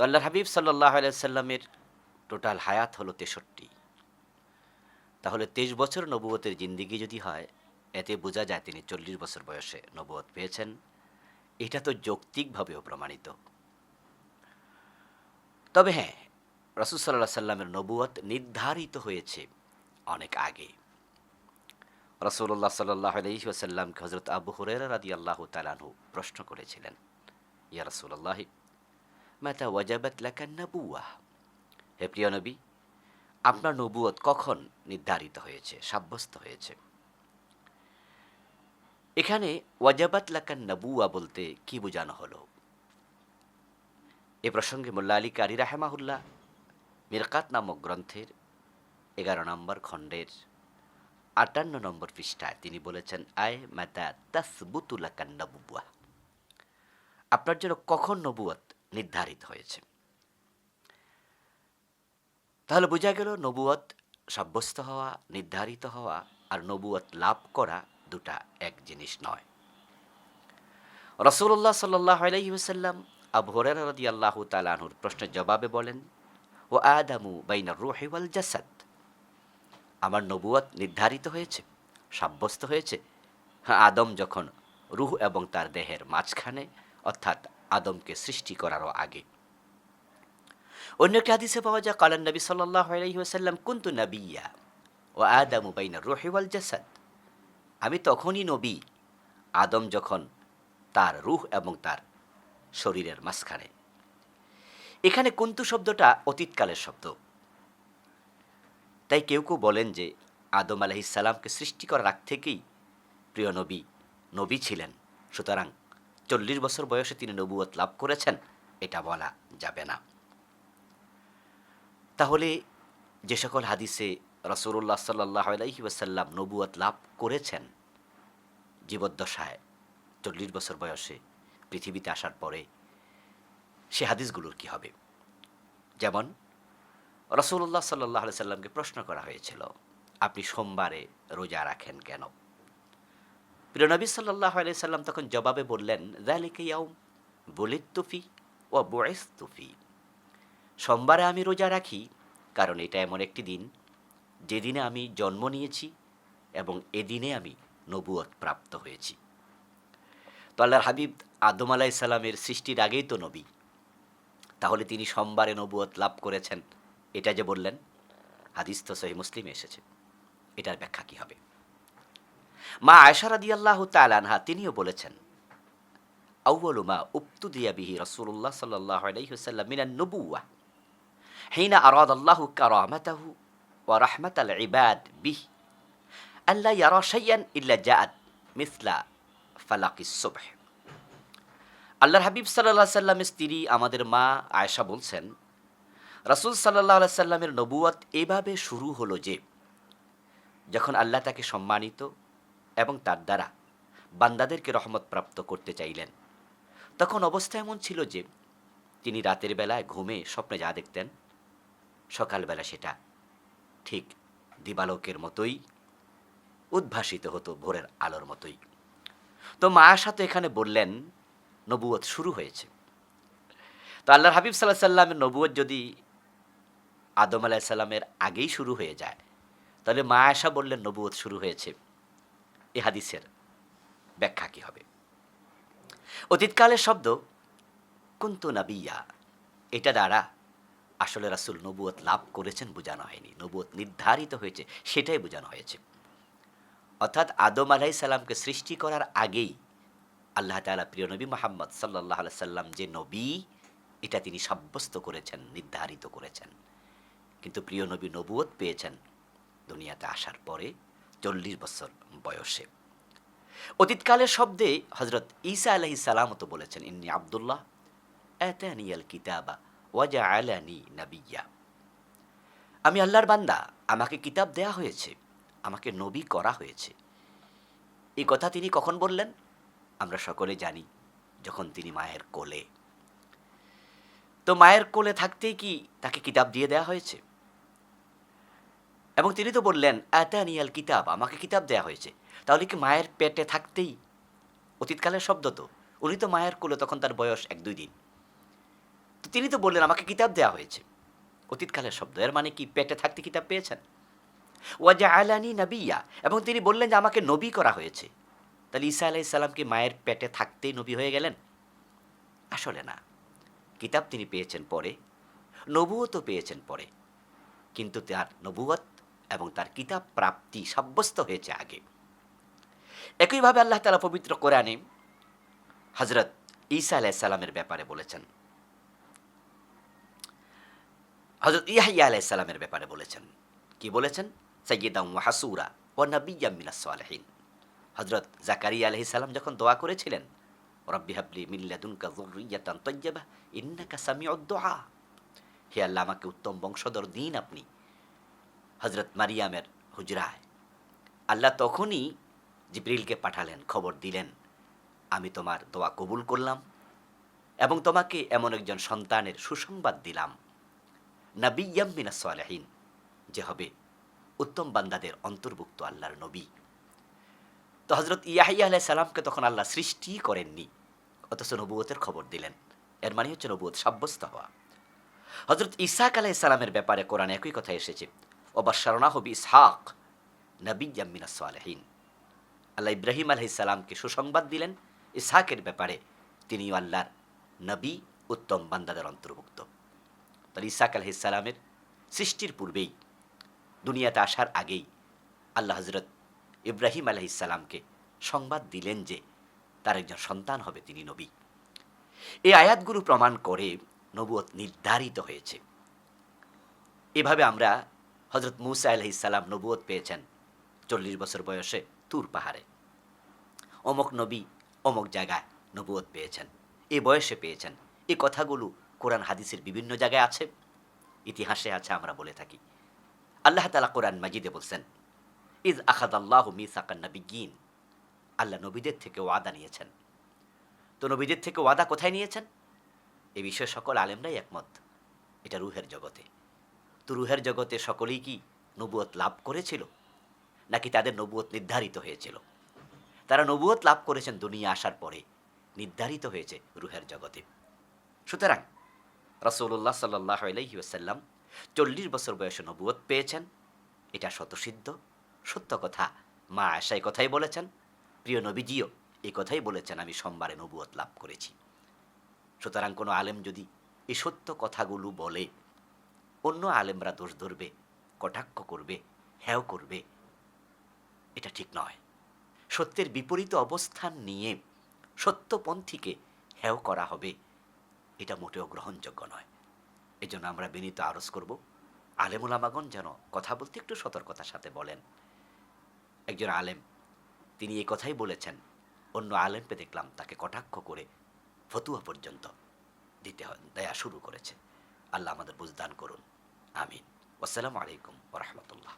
তো আল্লাহ হাবিব সাল্লাহ সাল্লামের টোটাল হায়াত হলো তেষট্টি। তাহলে তেইশ বছর নবুয়তের জিন্দিগি যদি হয়, এতে বোঝা যায় তিনি চল্লিশ বছর বয়সে নবুয়ত পেয়েছেন। এটা তো যৌক্তিকভাবেও প্রমাণিত। তবে হ্যাঁ রসুল সাল্লাহ সাল্লামের নবুয়ত নির্ধারিত হয়েছে অনেক আগে। রসুল্লাহ সাল্লাহ আলহিহাসাল্লামকে হজরত আবু হুরের রাদি আল্লাহ তালানহু প্রশ্ন করেছিলেন, ইয়া রসুল্লাহ মাতা ওয়াজাবাত লাকান নবুয়া হে প্রিয় নবী, আপনার নবুয়ত কখন নির্ধারিত হয়েছে, সাব্যস্ত হয়েছে? এখানে ওয়াজাবাত লাকান নবুয়া বলতে কি বোঝানো হলো? এ প্রসঙ্গে মোল্লা আলী কারি রাহেমাহুল্লাহ মিরকাত নামক গ্রন্থের এগারো নম্বর খণ্ডের আটান্ন নম্বর পৃষ্ঠায় তিনি বলেছেন, আয় মাতা তাসবুতুলাকান নবুয়া আপনার জন্য কখন নবুয়ত নির্ধারিত হয়েছে। তাহলে বোঝা গেল নবুয়ত সাব্যস্ত হওয়া, নির্ধারিত হওয়া আর নবুয়ত লাভ করা দুটা এক জিনিস নয়। রসুল্লাহ সাল্লাহ আলহিহাসাল্লাম রদি আল্লাহ তালাহুর প্রশ্নের জবাবে বলেন, ও আদামু বাইনা রোহেওয়াল জাসাদ। আমার নবুয়ত নির্ধারিত হয়েছে, সাব্যস্ত হয়েছে। হ্যাঁ আদম যখন রুহ এবং তার দেহের মাঝখানে, অর্থাৎ আদমকে সৃষ্টি করারও আগে। অন্য একটি হাদিসে পাওয়া যায় কালান নবী আলহিহাসাল্লাম কুন্তু নবিয়া ও আদামু বাইনা রোহেওয়াল জাসাদ। আমি তখনই নবী, আদম যখন তার রুহ এবং তার শরীরের মাঝখানে। এখানে কুন্তু শব্দটা অতীতকালের শব্দ। তাই কেউ কেউ বলেন যে, আদম আলহিসাল্লামকে সৃষ্টি করার আগ থেকেই প্রিয় নবী নবী ছিলেন। সুতরাং চল্লিশ বছর বয়সে তিনি নবুয়ত লাভ করেছেন, এটা বলা যাবে না। তাহলে যে সকল হাদিসে রসুল্লাহ সাল্লাহ আলহি ওয়াসাল্লাম নবুয়ত লাভ করেছেন, জীবদ্দশায় চল্লিশ বছর বয়সে পৃথিবীতে আসার পরে সে হাদিসগুলোর কি হবে? যেমন রসুল্লাহ সাল্লাহ সাল্লামকে প্রশ্ন করা হয়েছিল, আপনি সোমবারে রোজা রাখেন কেন? প্রিয় নবী সাল্লাহ সাল্লাম তখন জবাবে বললেন জালিকে ইয়াউম বলিত তুফি ও বয়েস তুফি সোমবারে আমি রোজা রাখি, কারণ এটা এমন একটি দিন, যেদিনে আমি জন্ম নিয়েছি এবং এদিনে আমি নবুয়ত প্রাপ্ত হয়েছি। তো আল্লাহর হাবিব আদম সাল্লামের সৃষ্টির আগেই তো নবী। তাহলে তিনি সোমবারে নবুয়ত লাভ করেছেন, এটা যে বললেন, হাদিস তো সহি মুসলিমে এসেছে। এটার ব্যাখ্যা কী হবে? মা আয়সার আদি আল্লাহ তালানহা তিনিও বলেছেন আউ্বলু মা উপ্তু দিয়া বিহি রসুল্লাহ সাল্লাহ আলাইসাল্লাম মিনান নবুয়া হিনা আরাদ আল্লাহু কারামাতাহু ওয়া রাহমাত আল ইবাদ বিহ আল্লাহ ইয়ারা শাইয়ান ইল্লা জাআত মিসলা ফালাকিস সুবহ। আল্লাহর হাবিব সাল্লাহ সাল্লামের স্ত্রী আমাদের মা আয়েশা বলছেন, রাসুল সাল্লাহ সাল্লামের নবুয়ত এভাবে শুরু হলো যে, যখন আল্লাহ তাকে সম্মানিত এবং তার দ্বারা বান্দাদেরকে রহমত প্রাপ্ত করতে চাইলেন। তখন অবস্থা এমন ছিল যে তিনি রাতের বেলায় ঘুমে স্বপ্নে যা দেখতেন, সকালবেলা সেটা ঠিক দিবালোকের মতোই উদ্ভাসিত হতো ভোরের আলোর মতোই। তো মা তো এখানে বললেন নবুয়ত শুরু হয়েছে। তো আল্লাহর হাবিব সাল্লাহ সাল্লামের নবুয়ত যদি আদম আলাহ সাল্লামের আগেই শুরু হয়ে যায়, তাহলে মা আশা বললেন নবুয়ত শুরু হয়েছে। এ হাদিসের ব্যাখ্যা কী হবে? অতীতকালের শব্দ, কুন্তু নাবিয়া এটা দ্বারা আসলে রাসুল নবুয়ত লাভ করেছেন বোঝানো হয়নি নবুয়ত নির্ধারিত হয়েছে, সেটাই বোঝানো হয়েছে। অর্থাৎ আদম আলাহি সাল্লামকে সৃষ্টি করার আগেই আল্লাহ তালা প্রিয় নবী মোহাম্মদ সাল্লাহ সাল্লাম যে নবী, এটা তিনি সাব্যস্ত করেছেন, নির্ধারিত করেছেন। কিন্তু প্রিয় নবী নবুয়ত পেয়েছেন দুনিয়াতে আসার পরে চল্লিশ বছর বয়সে। অতীতকালের শব্দে হজরত ঈসা আলহি সালামতো বলেছেন, ইন্নি আবদুল্লাহ এতানিয়াল কিতাবা ওয়াজা আলানি নাবিয়া। আমি আল্লাহর বান্দা, আমাকে কিতাব দেয়া হয়েছে, আমাকে নবী করা হয়েছে। এই কথা তিনি কখন বললেন? আমরা সকলে জানি, যখন তিনি মায়ের কোলে। তো মায়ের কোলে থাকতেই কি তাকে কিতাব দিয়ে দেয়া হয়েছে? এবং তিনি তো বললেন, আতানিয়াল কিতাব, আমাকে কিতাব দেয়া হয়েছে। তাহলে কি মায়ের পেটে থাকতেই অতীতকালের শব্দ তো? উনি তো মায়ের কোলে তখন তার বয়স এক দুই দিন। তো তিনি তো বললেন, আমাকে কিতাব দেওয়া হয়েছে। অতীতকালের শব্দ, এর মানে কি? পেটে থাকতে কিতাব পেয়েছেন? ওয়াজা আলানি নবিয়া, এবং তিনি বললেন যে আমাকে নবী করা হয়েছে। তাহলে ঈসা আলাহ ইসলামকে মায়ের পেটে থাকতেই নবী হয়ে গেলেন? আসলে না। কিতাব তিনি পেয়েছেন পরে নবুও তো পেয়েছেন পরে। কিন্তু তার নবুয়ত এবং তার কিতাব প্রাপ্তি সাব্যস্ত হয়েছে আগে। একইভাবে আল্লাহ তালা পবিত্র কোরআনে হজরত ঈসা আলাহ সালামের ব্যাপারে বলেছেন। হজরত ইয়াহিয়া আলাহ সালামের ব্যাপারে বলেছেন। কি বলেছেন? সৈয়দাম হাসুরা ও নবিয়াম মিনাস সালেহীন। হজরত জাকারিয়া আলহি সালাম যখন দোয়া করেছিলেন, রব্বি হাবলি মিল্লাদুনকা যুররিয়াতান তাইয়্যিবা ইন্নাকা দুআ হে আল্লাহ, আমাকে উত্তম বংশধর দিন আপনি। হজরত মারিয়ামের হুজরায়। আল্লাহ তখনই জিব্রিলকে পাঠালেন, খবর দিলেন, আমি তোমার দোয়া কবুল করলাম এবং তোমাকে এমন একজন সন্তানের সুসংবাদ দিলাম। নবিয়াম সালেহীন, যে হবে উত্তম বান্দাদের অন্তর্ভুক্ত আল্লাহর নবী। তো হজরত ইয়াহিয়া আলাহ সালামকে তখন আল্লাহ সৃষ্টি করেননি, অথচ নবুয়তের খবর দিলেন। এর মানে হচ্ছে নবুয়ত সাব্যস্ত হওয়া। হজরত ইসাক আলাহ সালামের ব্যাপারে কোরআনে একই কথা এসেছে। ওবাশারণা হবি ইসহাক নবী ইয়ামিনা সালেহীন আল্লাহ ইব্রাহিম আলহিসাল্লামকে সুসংবাদ দিলেন ইসহাকের ব্যাপারে। তিনিও আল্লাহর নবী, উত্তম বান্দাদের অন্তর্ভুক্ত। তাহলে ইসাক আলহিসাল্লামের সৃষ্টির পূর্বেই, দুনিয়াতে আসার আগেই আল্লাহ হজরত ইব্রাহিম আলহিসাল্লামকে সংবাদ দিলেন যে তার একজন সন্তান হবে, তিনি নবী। এই আয়াতগুলো প্রমাণ করে নবুয়ত নির্ধারিত হয়েছে। এভাবে আমরা হজরত মুসা আলহিসাল্লাম নবুয়ত পেয়েছেন চল্লিশ বছর বয়সে তুর পাহাড়ে। অমক নবী অমক জায়গায় নবুয়ত পেয়েছেন, এ বয়সে পেয়েছেন। এ কথাগুলো কোরআন হাদিসের বিভিন্ন জায়গায় আছে, ইতিহাসে আছে, আমরা বলে থাকি। আল্লাহ তালা কোরআন মাজিদে বলছেন ইজ আখাদ আল্লাহ মিসাকান নবীন আল্লাহ নবীদের থেকে ওয়াদা নিয়েছেন। তো নবীদের থেকে ওয়াদা কোথায় নিয়েছেন? এ বিষয়ে সকল আলেমরাই একমত, এটা রুহের জগতে। তো রুহের জগতে সকলেই কি নবুয়ত লাভ করেছিল? নাকি তাদের নবুয়ত নির্ধারিত হয়েছিল? তারা নবুয়ত লাভ করেছেন দুনিয়া আসার পরে, নির্ধারিত হয়েছে রুহের জগতে। সুতরাং রসৌল্লাহ সাল্লাহ আলহি আসাল্লাম চল্লিশ বছর বয়সে নবুয়ত পেয়েছেন। এটা শতসিদ্ধ সত্য কথা। মা আশাই কথাই বলেছেন। প্রিয় নবীজিও এই কথাই বলেছেন, আমি সোমবারে নবুয়ত লাভ করেছি। সুতরাং কোনো আলেম যদি এই সত্য কথাগুলো বলে অন্য আলেমরা দোষ ধরবে, কটাক্ষ করবে হ্যাও করবে। এটা ঠিক নয়। সত্যের বিপরীত অবস্থান নিয়ে সত্যপন্থীকে হ্যাও করা হবে, এটা মোটেও গ্রহণযোগ্য নয়। এজন্য আমরা বিনীত আরজ করব আলেমুলামাগণ যেন কথা বলতে একটু সতর্কতার সাথে বলেন। একজন আলেম, তিনি এই কথাই বলেছেন, অন্য আলেমকে দেখলাম তাকে কটাক্ষ করে ফতুয়া পর্যন্ত দিতে হয়, দেয়া শুরু করেছে। আল্লাহ আমাদের বুঝদান করুন। আমিন। আসসালামু আলাইকুম রহমতুল্লাহ।